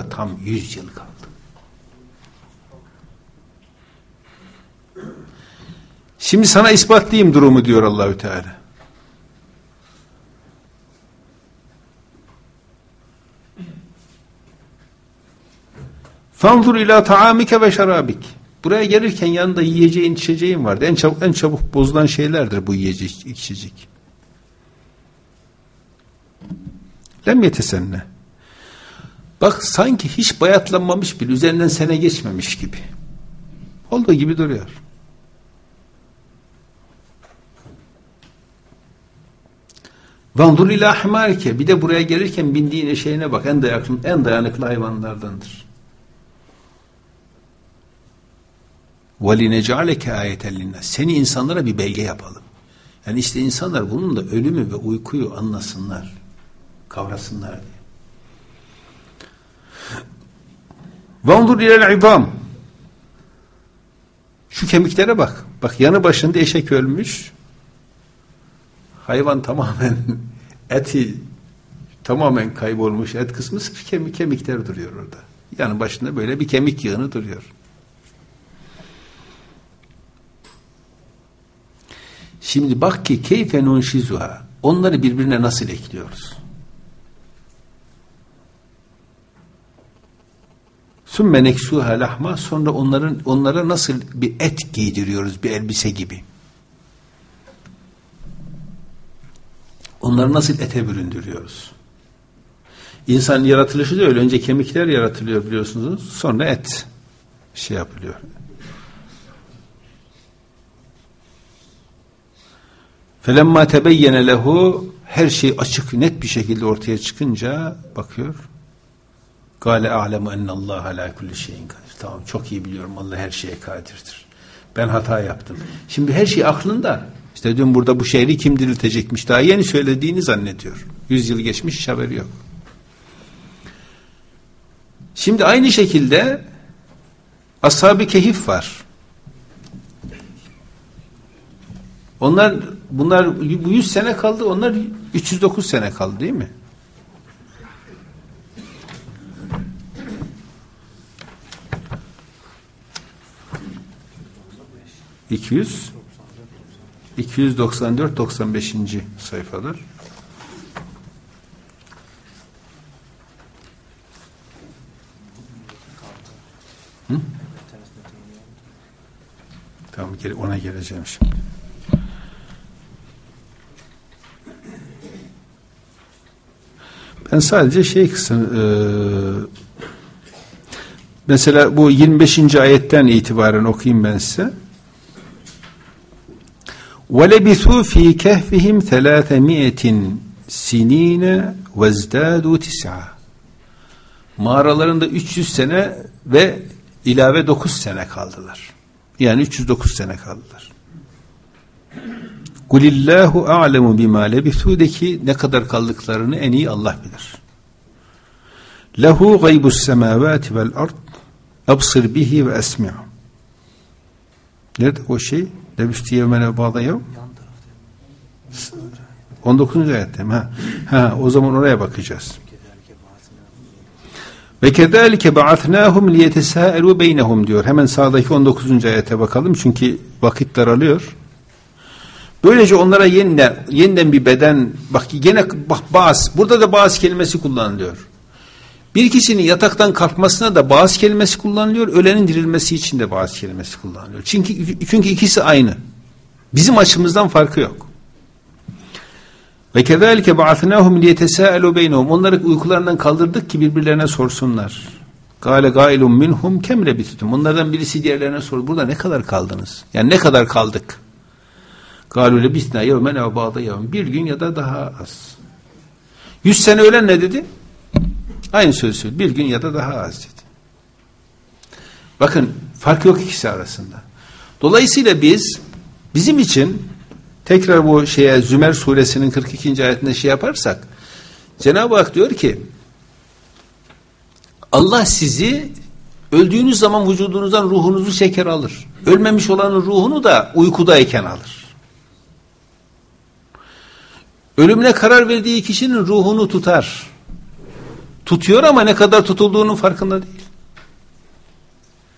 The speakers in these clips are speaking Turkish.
tam yüz yıl kaldı. Şimdi sana ispatlayayım durumu diyor Allahü Teala. Fanzur ila taamike ve şarabik. Buraya gelirken yanında yiyeceğin, içeceğin vardı. En çabuk en çabuk bozulan şeylerdir bu yiyecek, içecek. Lem yetesenne. Bak sanki hiç bayatlanmamış bile üzerinden sene geçmemiş gibi. Olduğu gibi duruyor. Vandur ila himarike. Bir de buraya gelirken bindiğin eşeğine bak. En dayanıklı, en dayanıklı hayvanlardandır. وَلِنَجَعَلَكَ آيَةً لِلنَّاسِ Seni insanlara bir belge yapalım. Yani işte insanlar bunun da ölümü ve uykuyu anlasınlar. Kavrasınlar diye. Vandur ilel idam. Şu kemiklere bak. Bak yanı başında eşek ölmüş. Hayvan tamamen eti tamamen kaybolmuş. Et kısmı sırf kemik, kemikler duruyor orada. Yanı başında böyle bir kemik yığını duruyor. Şimdi bak ki keyfe nunşizuha. Onları birbirine nasıl ekliyoruz? Sümme neksuha lahma sonra onların onlara nasıl bir et giydiriyoruz bir elbise gibi. Onları nasıl ete büründürüyoruz? İnsan yaratılışı da öyle. Önce kemikler yaratılıyor biliyorsunuz. Sonra et şey yapılıyor. Felemma tebeyyene lehu her şey açık net bir şekilde ortaya çıkınca bakıyor. Gale alemu ennallaha ala kulli şeyin kadir. Tamam çok iyi biliyorum Allah her şeye kadirdir. Ben hata yaptım. Şimdi her şey aklında. İşte dün burada bu şehri kim diriltecekmiş daha yeni söylediğini zannediyor. Yüz yıl geçmiş hiç haberi yok. Şimdi aynı şekilde ashab-ı kehif var. Onlar bunlar bu 100 sene kaldı. Onlar 309 sene kaldı değil mi? İki yüz 294 95. sayfadır. Hı? Tamam ona geleceğim şimdi. Ben sadece şey kısım e, mesela bu 25. ayetten itibaren okuyayım ben size. وَلَبِثُوا ف۪ي كَهْفِهِمْ ثَلَاثَمِيَةٍ sinine vezdadu tis'a. Mağaralarında 300 sene ve ilave 9 sene kaldılar. Yani 309 sene kaldılar. Kulillahu a'lemu bima lebithu de ki ne kadar kaldıklarını en iyi Allah bilir. Lehu gaybus semavati vel ard absir bihi ve esmi'u. Nerede o şey? Lebüstü yevmene bağda yev. 19. ayette mi? Ha. ha, o zaman oraya bakacağız. Ve kezalike ba'atnahum liyetesâelu beynehum diyor. Hemen sağdaki 19. ayete bakalım çünkü vakit daralıyor. Böylece onlara yeniden yeniden bir beden bak gene bak bazı burada da bazı kelimesi kullanılıyor. Bir kişinin yataktan kalkmasına da bazı kelimesi kullanılıyor. Ölenin dirilmesi için de bazı kelimesi kullanılıyor. Çünkü çünkü ikisi aynı. Bizim açımızdan farkı yok. Ve kezalike ba'athnahum liyetesaalu beynehum. Onları uykularından kaldırdık ki birbirlerine sorsunlar. Gale gailun minhum kem lebistum. Onlardan birisi diğerlerine sordu. Burada ne kadar kaldınız? Yani ne kadar kaldık? Galu lebisna yevmen ev ba'da yevmen. Bir gün ya da daha az. Yüz sene ölen ne dedi? Aynı sözü söyledi. Bir gün ya da daha az dedi. Bakın fark yok ikisi arasında. Dolayısıyla biz bizim için tekrar bu şeye Zümer suresinin 42. ayetinde şey yaparsak Cenab-ı Hak diyor ki Allah sizi öldüğünüz zaman vücudunuzdan ruhunuzu çeker alır. Ölmemiş olanın ruhunu da uykudayken alır. Ölümüne karar verdiği kişinin ruhunu tutar. Tutuyor ama ne kadar tutulduğunun farkında değil.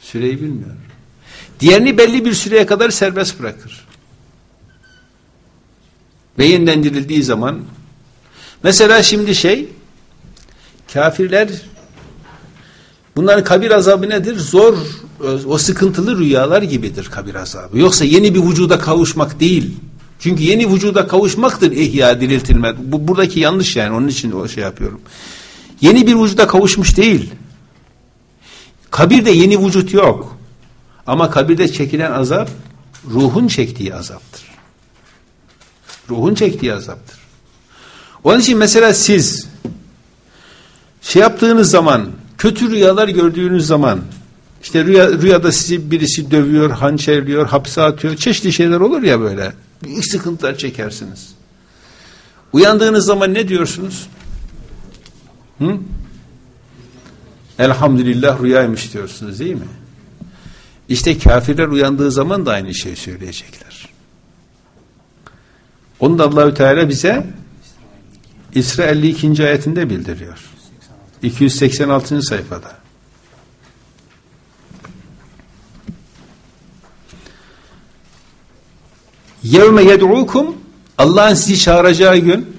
Süreyi bilmiyor. Diğerini belli bir süreye kadar serbest bırakır. Ve yeniden dirildiği zaman mesela şimdi şey kafirler bunların kabir azabı nedir? Zor o sıkıntılı rüyalar gibidir kabir azabı. Yoksa yeni bir vücuda kavuşmak değil. Çünkü yeni vücuda kavuşmaktır ihya diriltilme. Bu buradaki yanlış yani onun için o şey yapıyorum. Yeni bir vücuda kavuşmuş değil. Kabirde yeni vücut yok. Ama kabirde çekilen azap ruhun çektiği azaptır. Ruhun çektiği azaptır. Onun için mesela siz şey yaptığınız zaman kötü rüyalar gördüğünüz zaman işte rüya, rüyada sizi birisi dövüyor, hançerliyor, hapse atıyor. Çeşitli şeyler olur ya böyle. Büyük sıkıntılar çekersiniz. Uyandığınız zaman ne diyorsunuz? Hı? Elhamdülillah rüyaymış diyorsunuz değil mi? İşte kafirler uyandığı zaman da aynı şeyi söyleyecekler. Onu da Allahü Teala bize İsra 52. ayetinde bildiriyor. 286. sayfada. Yevme yed'ukum Allah'ın sizi çağıracağı gün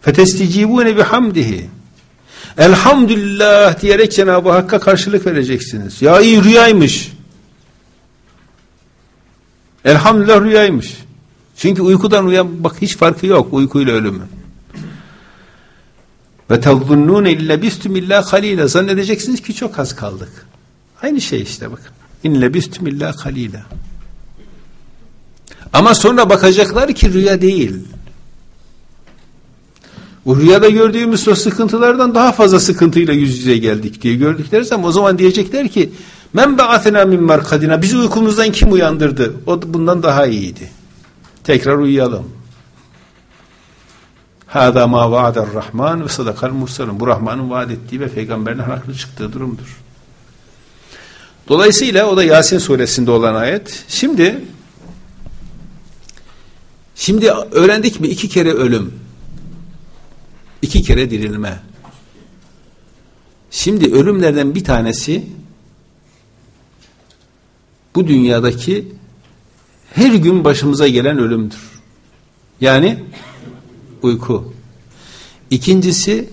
fetesticibune bihamdihi Elhamdülillah diyerek Cenab-ı Hakk'a karşılık vereceksiniz. Ya iyi rüyaymış. Elhamdülillah rüyaymış. Çünkü uykudan uyan bak hiç farkı yok uykuyla ölümün. Ve tavzunnune illa bistum illa halila. Zannedeceksiniz ki çok az kaldık. Aynı şey işte bakın. İnle bistum illa halila. Ama sonra bakacaklar ki rüya değil. O rüyada gördüğümüz o sıkıntılardan daha fazla sıkıntıyla yüz yüze geldik diye gördükleri zaman o zaman diyecekler ki men ba'athena min markadina bizi uykumuzdan kim uyandırdı? O bundan daha iyiydi. Tekrar uyuyalım. Hâdâ mâ vaadar rahman ve sadakal mursalun. Bu Rahman'ın vaat ettiği ve peygamberin haklı çıktığı durumdur. Dolayısıyla o da Yasin suresinde olan ayet. Şimdi şimdi öğrendik mi iki kere ölüm. İki kere dirilme. Şimdi ölümlerden bir tanesi bu dünyadaki her gün başımıza gelen ölümdür. Yani uyku. İkincisi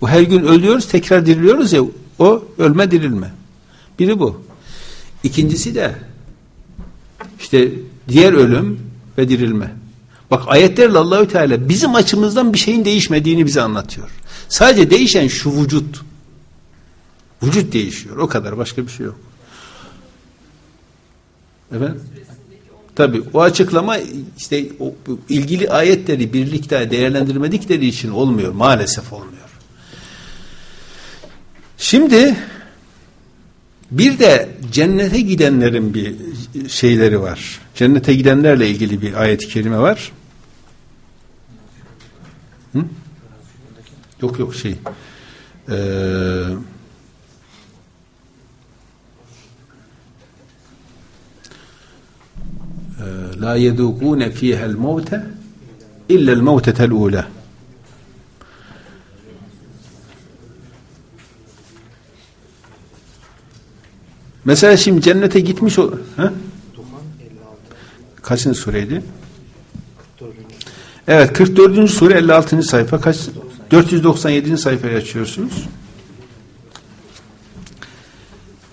bu her gün ölüyoruz tekrar diriliyoruz ya o ölme dirilme. Biri bu. İkincisi de işte diğer ölüm ve dirilme. Bak ayetlerle Allahü Teala bizim açımızdan bir şeyin değişmediğini bize anlatıyor. Sadece değişen şu vücut. Vücut değişiyor. O kadar başka bir şey yok. Efendim? Tabi o açıklama işte o, ilgili ayetleri birlikte değerlendirmedikleri için olmuyor. Maalesef olmuyor. Şimdi bir de cennete gidenlerin bir şeyleri var. Cennete gidenlerle ilgili bir ayet-i kerime var. Hı? Yok yok şey. Eee la yedukune fiha'l mevte illa'l mevtetel ula. Mesela şimdi cennete gitmiş o... Ha? Kaçıncı sureydi? Evet 44. sure 56. sayfa kaç? 497. sayfayı açıyorsunuz.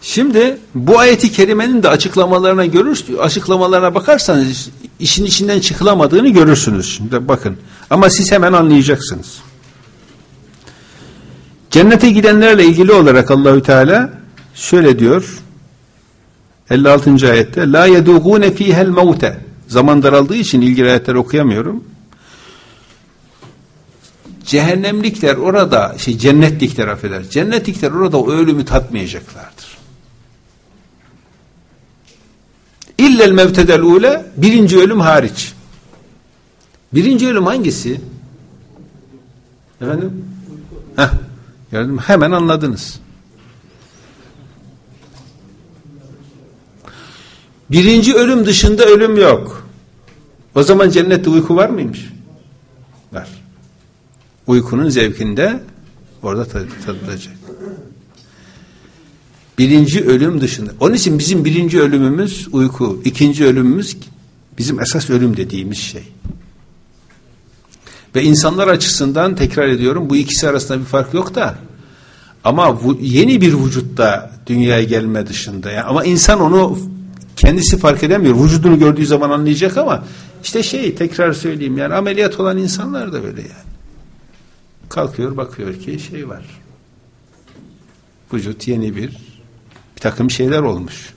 Şimdi bu ayeti kerimenin de açıklamalarına görür, açıklamalarına bakarsanız işin içinden çıkılamadığını görürsünüz. Şimdi bakın. Ama siz hemen anlayacaksınız. Cennete gidenlerle ilgili olarak Allahü Teala şöyle diyor. 56. ayette la yedugune fihel mevte. Zaman daraldığı için ilgili ayetleri okuyamıyorum. Cehennemlikler orada şey cennetlikler affeder. Cennetlikler orada o ölümü tatmayacaklardır. İllel mevtedel ule birinci ölüm hariç. Birinci ölüm hangisi? Efendim? Heh, gördüm. Hemen anladınız. Birinci ölüm dışında ölüm yok. O zaman cennette uyku var mıymış? Var. Uykunun zevkinde Orada tadılacak. Birinci ölüm dışında. Onun için bizim birinci ölümümüz uyku. ikinci ölümümüz bizim esas ölüm dediğimiz şey. Ve insanlar açısından tekrar ediyorum bu ikisi arasında bir fark yok da ama yeni bir vücutta dünyaya gelme dışında. Yani ama insan onu kendisi fark edemiyor. Vücudunu gördüğü zaman anlayacak ama işte şey tekrar söyleyeyim yani ameliyat olan insanlar da böyle yani. Kalkıyor bakıyor ki şey var. Vücut yeni bir bir takım şeyler olmuş.